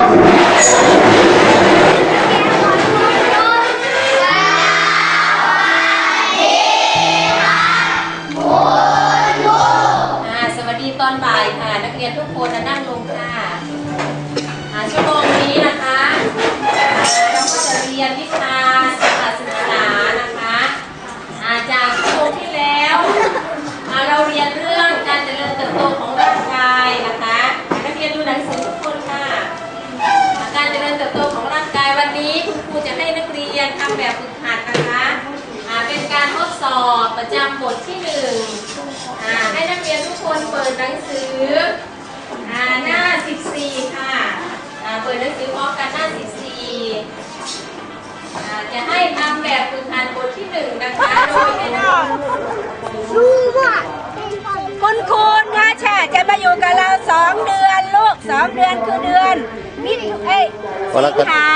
อ่า กเรียนทำแบบฝึกหัดนะคะอ่าเป็นการทดสอบประจำบทที่หนึ่งอ่าให้นักเรียนทุกคนเปิดหนังสืออ่าหน้า 14 ค่ะอ่าเปิดหนังสือพร้อมกันหน้า 14อ่าจะให้ทำแบบฝึกหัดบทที่หนึ่งนะคะโดยให้นักคุณคุณค่ะแช่จะมาอยู่กับเราสองเดือนลูก สองเดือนคือเดือนมิถุเอ้ยสิงหา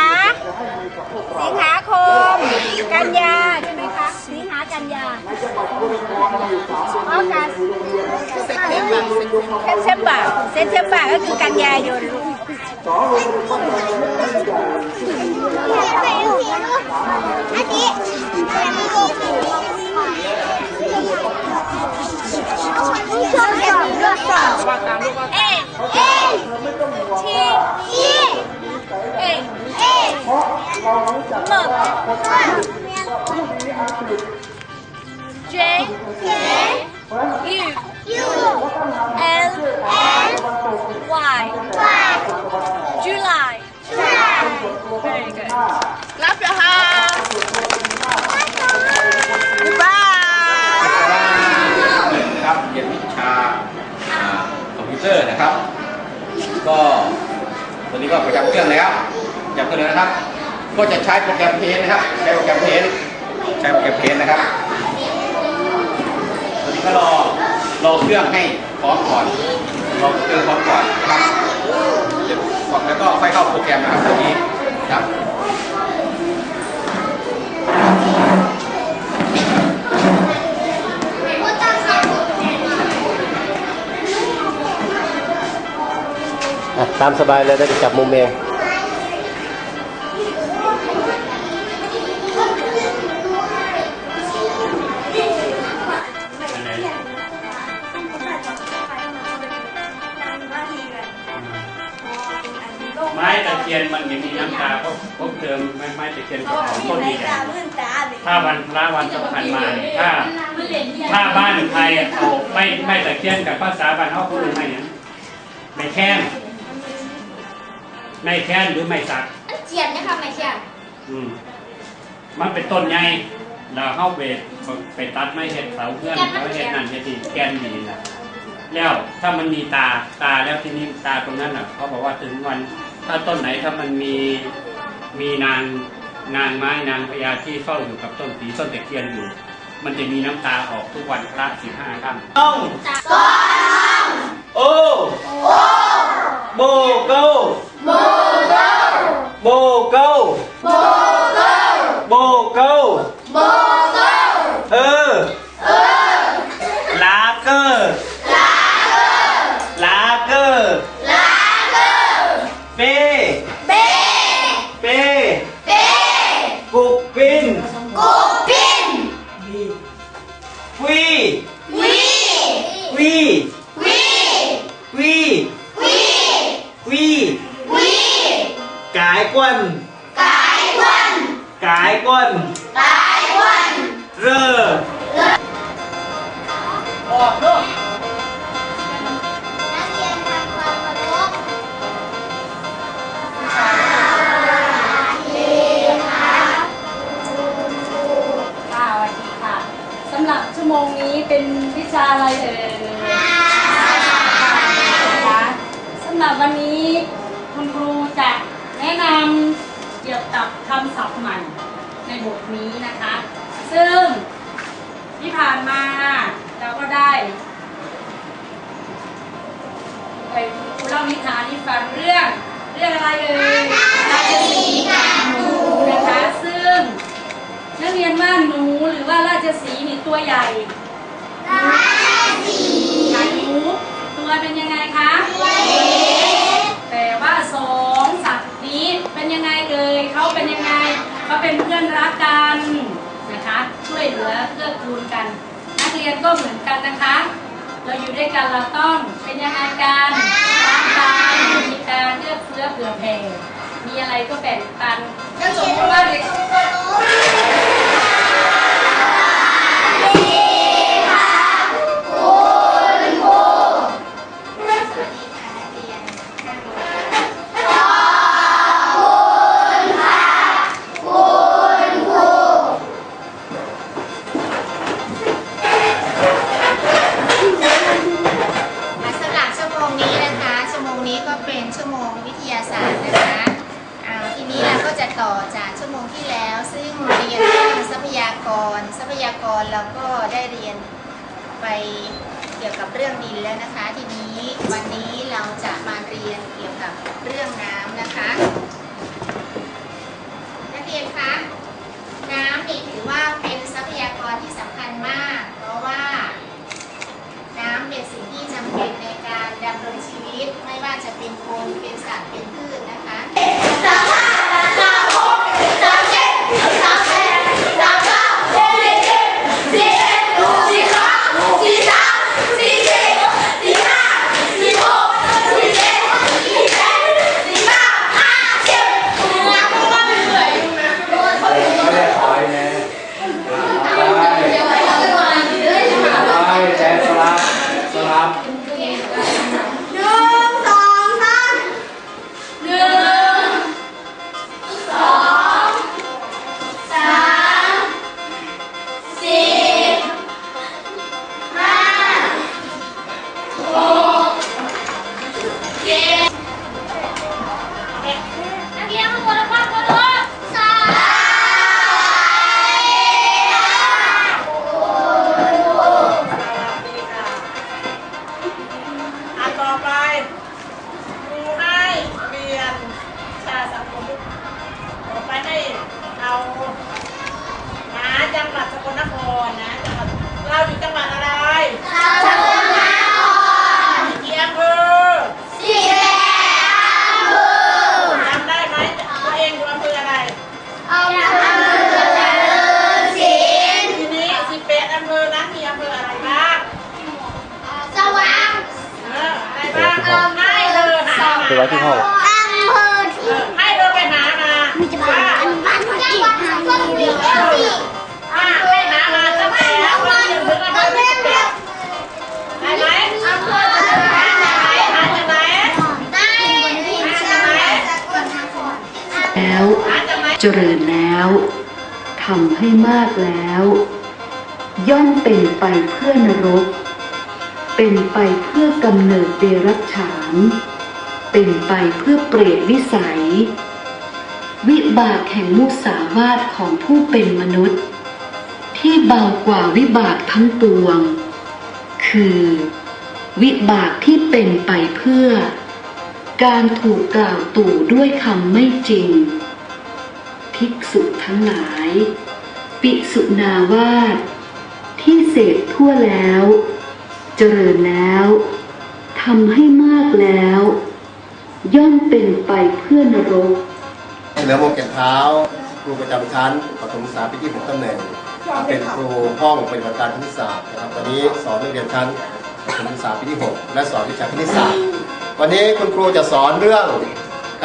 สิงหาคม กันยาใช่ไหมคะ สิงหากันยาออกัสเซนเทมเบอร์เซนเทมเบอร์ก็คือกันยายนลูกเอ๊ะเอ๊ะที ทีเอ๊ะเอ๊ะเมิร์เจเจ U U L L Y July Very good. Clap your hands. Goodbye. ครับเรียนวิชาอ่าคอมพิวเตอร์นะครับ ก็ตัวนี้ก็ประจำเครื่องนะครับประจำเครื่องเลยนะครับ ก็จะใช้โปรแกรมเพนนะครับ ใช้โปรแกรมเพนใช้โปรแกรมเพนนะครับตัวนี้ก็รอรอเครื่องให้พร้อมก่อนรอเครื่องพร้อมก่อนนะครับเดี๋ยวแล้วก็ค่อยเข้าโปรแกรมนะครับตัวนี้ครับตามสบายเลยได้ไปจับมุมเอง ไม้ไม้ตะเคียนของต้นนี้แหละถ้าวันพระวันสำคัญมาเนี่ยถ้า ถ้าบ้านใครเอาไม่ไม่ตะเคียนกับภาษาบ้านเขาพูดไม่อย่างไม่แค้นไม่แค้นหรือไม่สักเจียนนะคะไม่เจียนอืมมันเป็นต้นใหญ่เราเข้าไปไปตัดไม้เห็ดเสาเพื่อนเขาเห็ดนั่นเห็ดนี่แกนดีนะแล้วถ้ามันมีตาตาแล้วทีนี้ตาตรงนั้นอะเขาบอกว่าถึงวัน ถ้าต้นไหนถ้ามันมีมีนาง นางไม้นางพญาที่เฝ้าอยู่กับต้นสีต้นตะเคียนอยู่ มันจะมีน้ำตาออกทุกวันพระสิบห้าค่ำต้องโอโบโกโบโกโบโกโบโกเออลาเกอร์ลาเกอร์ลาเป้เไปเล่านิทานให้ฟังเรื่องเรื่องอะไรเอ่ยราชสีห์กับหนูนะคะ ซึ่งนักเรียนว่าหนูหรือว่าราชสีห์นี่ตัวใหญ่ราชสีห์หนูตัวเป็นยังไงคะเล็กแต่ว่าสองสัตว์นี้เป็นยังไงเลยเขาเป็นยังไงเขาเป็นเพื่อนรักกันนะคะ ช่วยเหลือเกื้อกูลกัน นักเรียนก็เหมือนกันนะคะ ด้วยกันเราต้องเป็นยังไงกันรักกันมีการเลือกเฟื้อเผื่อแผ่มีอะไรก็แบ่งปันก็สมมติว่าเด็ก ต่อจากชั่วโมงที่แล้ว ซึ่งเรียนเรื่องทรัพยากร ทรัพยากรเราก็ได้เรียนไปเกี่ยวกับเรื่องดินแล้วนะคะ ทีนี้วันนี้เราจะมาเรียนเกี่ยวกับเรื่องน้ำนะคะ นักเรียนคะน้ำนี่ถือว่าเป็น หามาไปไว้ที่ห้องอำเที่ออให้เธอไปหามาว่าบ้านจังหวัดสกลนครอ่าให้หามาตั้งแล้ววันหนึ่งถึงอำเภอที่สิบแปได้ไหมอำเภอจะหาจากไหนหาจากไหนได้ที่จังหวัดสกลนครแล้ว หาจากไหนเจริญแล้วทำให้มากแล้ว ย่อมเป็นไปเพื่อนรก เป็นไปเพื่อกำเนิดเดรัจฉาน เป็นไปเพื่อเปรตวิสัย วิบากแห่งมุสาวาทของผู้เป็นมนุษย์ ที่เบากว่าวิบากทั้งปวง คือ วิบากที่เป็นไปเพื่อ การถูกกล่าวตู่ด้วยคำไม่จริง ภิกษุทั้งหลาย ปิสุนาวาสที่เสพทั่วแล้ว เจริญแล้วทำให้มากแล้ว ย่อมเป็นไปเพื่อนรกเหลือโมงเก็บเท้า ครูประจำชั้นปฐมศึกษาปีที่หกตำแหน่ง เป็นครูห้องปฏิบัติการคณิตศาสตร์นะครับวันนี้สอนนักเรียนชั้นปฐมศึกษาปีที่หกและสอนวิชาคณิตศาสตร์ วันนี้คุณครูจะสอนเรื่อง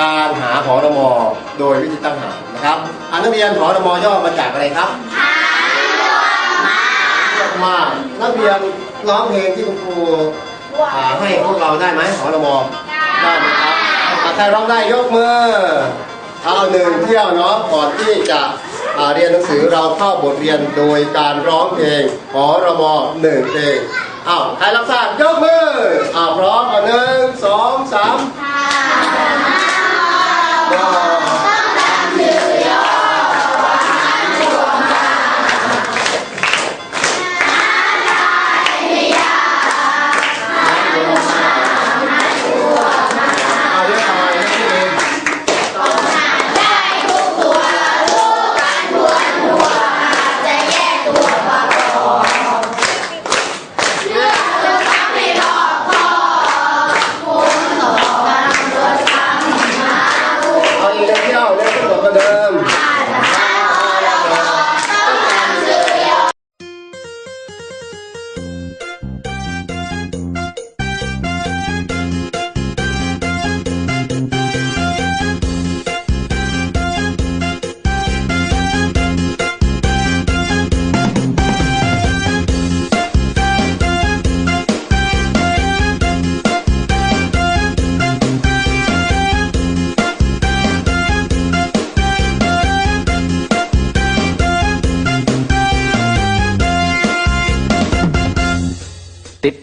การหาหอรมอโดยวิธีตั้งหารนะครับอันนักเรียนหอรมอย่อมาจากอะไรครับหารมากนักเรียนร้องเพลงที่คุณครูให้พวกเราได้ไหมหอรมอได้ไหม ใครร้องได้ยกมือ เอาหนึ่งเที่ยวเนาะก่อนที่จะเรียนหนังสือเราเข้าบทเรียนโดยการร้องเพลงขอรมอหนึ่งเพลงอ้าวใครรับทราบยกมืออ้าวพร้อมเอาหนึ่งสองสาม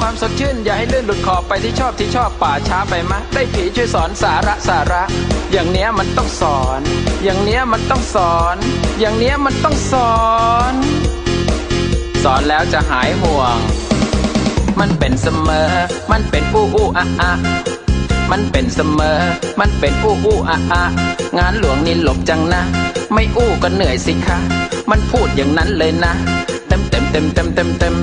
ความสดชื่น อย่าให้ลื่นหลุดขอบไปที่ชอบที่ชอบป่าช้าไปมะ ได้ผีช่วยสอนสาระสาระ อย่างเนี้ยมันต้องสอน อย่างเนี้ยมันต้องสอน อย่างเนี้ยมันต้องสอน สอนแล้วจะหายห่วง มันเป็นเสมอ มันเป็นอู้อู้อะอะมันเป็นเสมอ มันเป็นอู้อู้อะอะงานหลวงนี่หลบจังนะ ไม่อู้ก็เหนื่อยสิคะ มันพูดอย่างนั้นเลยนะ เต็มเต็มเต็มเต็มเต็มเต็ม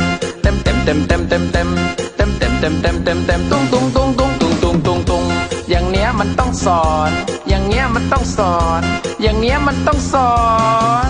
เต็มเต็มเต็มเต็มเต็มเต็มเต็มเต็มเต็มเต็มเต็มเต็มตุ้งตุ้งตุ้งตุ้งตุ้งตุ้งตุ้งตุ้งอย่างเนี้ยมันต้องสอน อย่างเนี้ยมันต้องสอน อย่างเนี้ยมันต้องสอน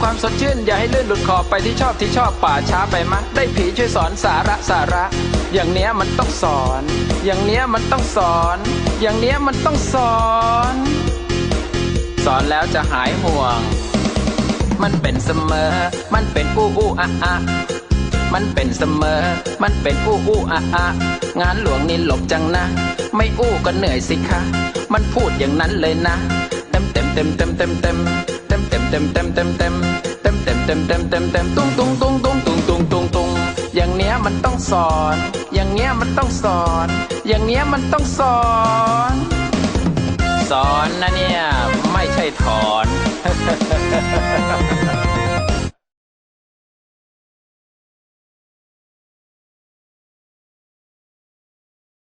ความสดชื่น อย่าให้ลื่นหลุดขอไปที่ชอบที่ชอบป่าช้าไปมะ ได้ผีช่วยสอนสาระสาระ อย่างเนี้ยมันต้องสอน อย่างเนี้ยมันต้องสอน อย่างเนี้ยมันต้องสอน สอนแล้วจะหายห่วง มันเป็นเสมอ มันเป็นอู้อู้อะอะมันเป็นเสมอ มันเป็นอู้อู้อะอะงานหลวงนี่หลบจังนะ ไม่อู้ก็เหนื่อยสิคะ มันพูดอย่างนั้นเลยนะ เต็มเต็มเต็มเต็มเต็มเต็ม เต็มเต็มเต็มเต็มเต็มเต็มเต็มเต็มเต็มเต็มตุ้งตุ้งตุ้งตุ้งตุ้งตุ้งตุ้งตุ้งอย่างเนี้ยมันต้องสอน อย่างเนี้ยมันต้องสอน อย่างเนี้ยมันต้องสอน สอนนะเนี่ยไม่ใช่ถอน